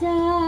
자.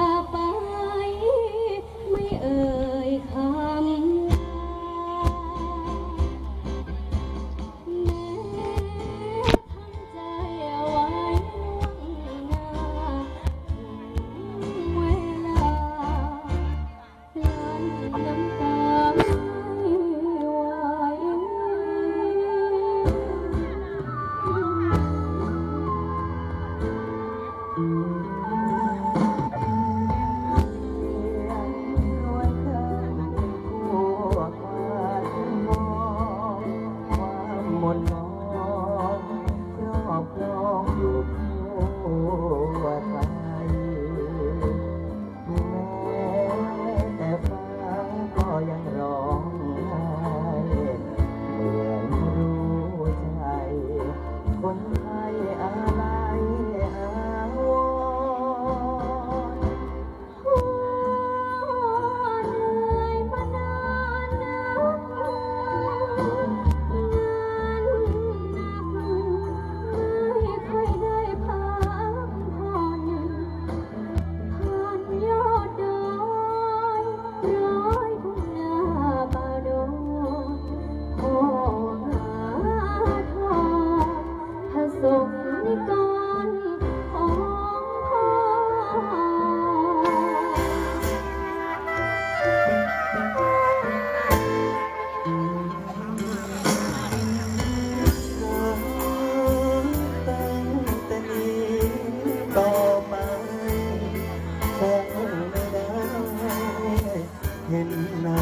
น้า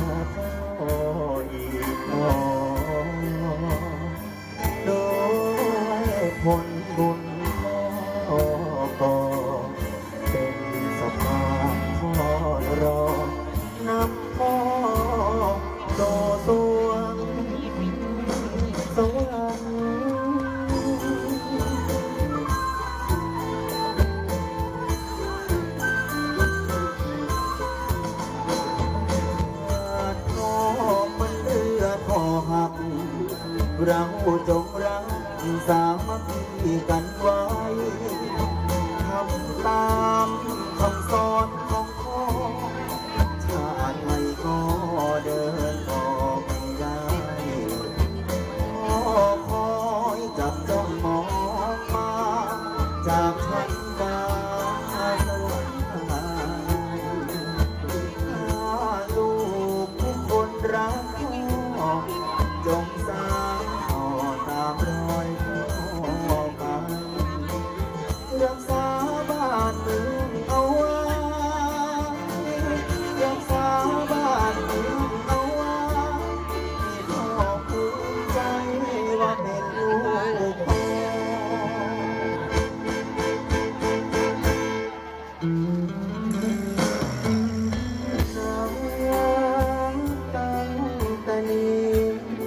พ่ออีกหนอโดยผลบุญพ่อก่อเป็นสะพาพ่อรอนำพ่อโตสวสวง กันไว้ทำตามคำสอนของ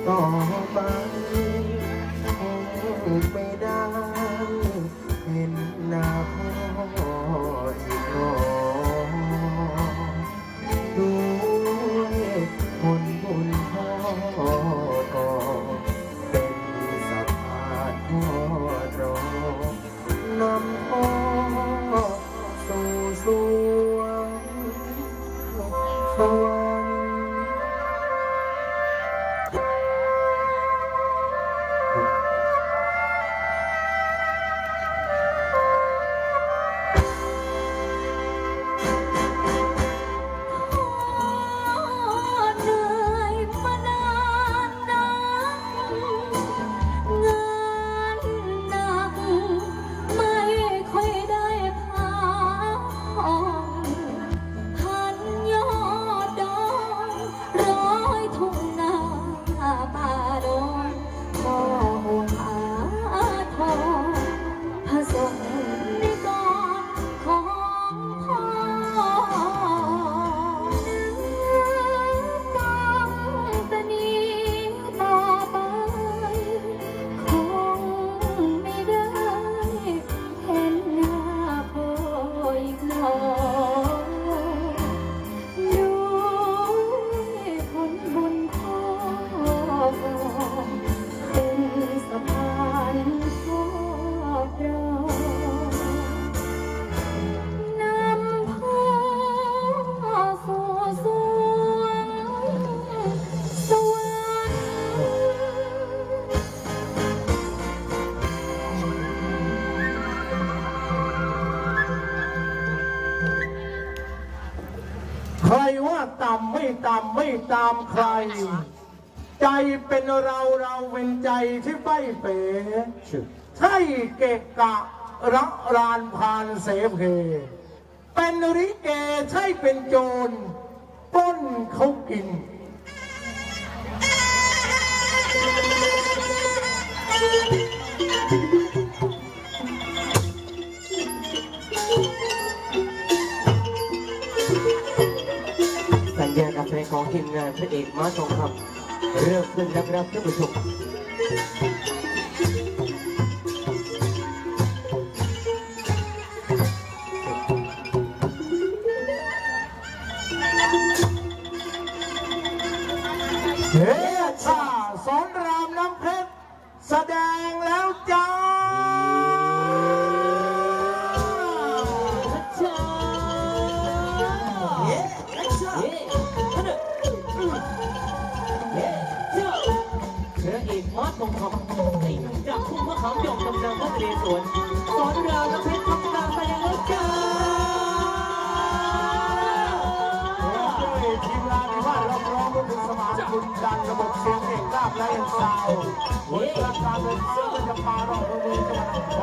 Oh. ว่าต่ำไม่ต่ำไม่ตามใคร ใจเป็นเราเราเป็นใจที่ไปเป๋ใช่เกะกะระกรานพานเสเพเป็นริเกใช่เป็นโจรต้นเขากิน ของทีมงานพระเอกมาทองคำเริ่มขึ้นรักวครับท่านผู้ชมเฮ้ยชาสอนรามน้ำเพชรแสดงแล้วจ้า มอสทองคำจากคุ้มพระขาหยองกำลังวัดเนสวนสอนเรามและเพชรทำตาไปยังรถจ้าทีมงานว่าเราร้องเป็นสมานคุณดันระบบเสียงเอกราบและเอ็นซาวด์ผลประการเป็นเสื้อจะปารอบโรงเรียนจังหวั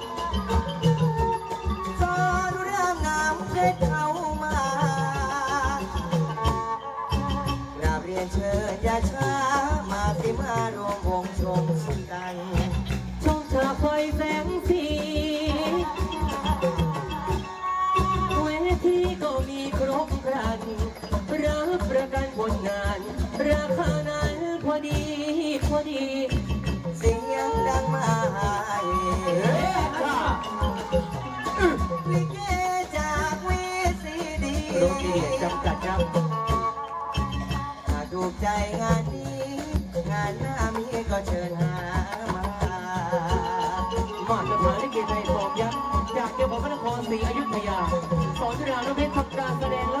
เชรเข้ามากราบเรียนเชิญอย่าช้ามาสิมารว พยาสอนรามน้ำเพชรทำการแสดงแล้ว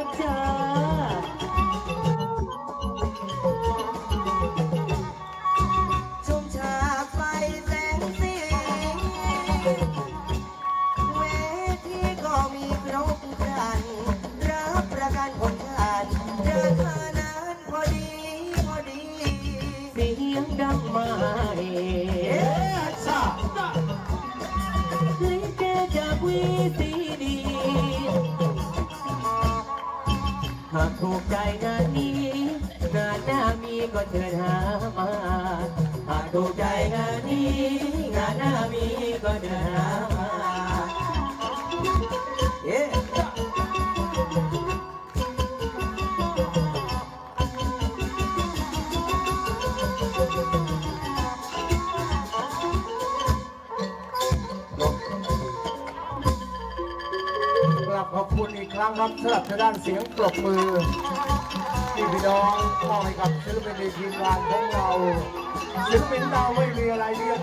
ก็เชิญหามาหากถูกใจงานนี้ งานหน้ามีก็เชิญหามาเย้กลับขอบคุณอีกครั้งครับสำหรับทางด้านเสียงปรบมือีพี่น้องมอบให้กับศิลปินในทีมงานของเราศิลปินเราไม่มีอะไรเรียก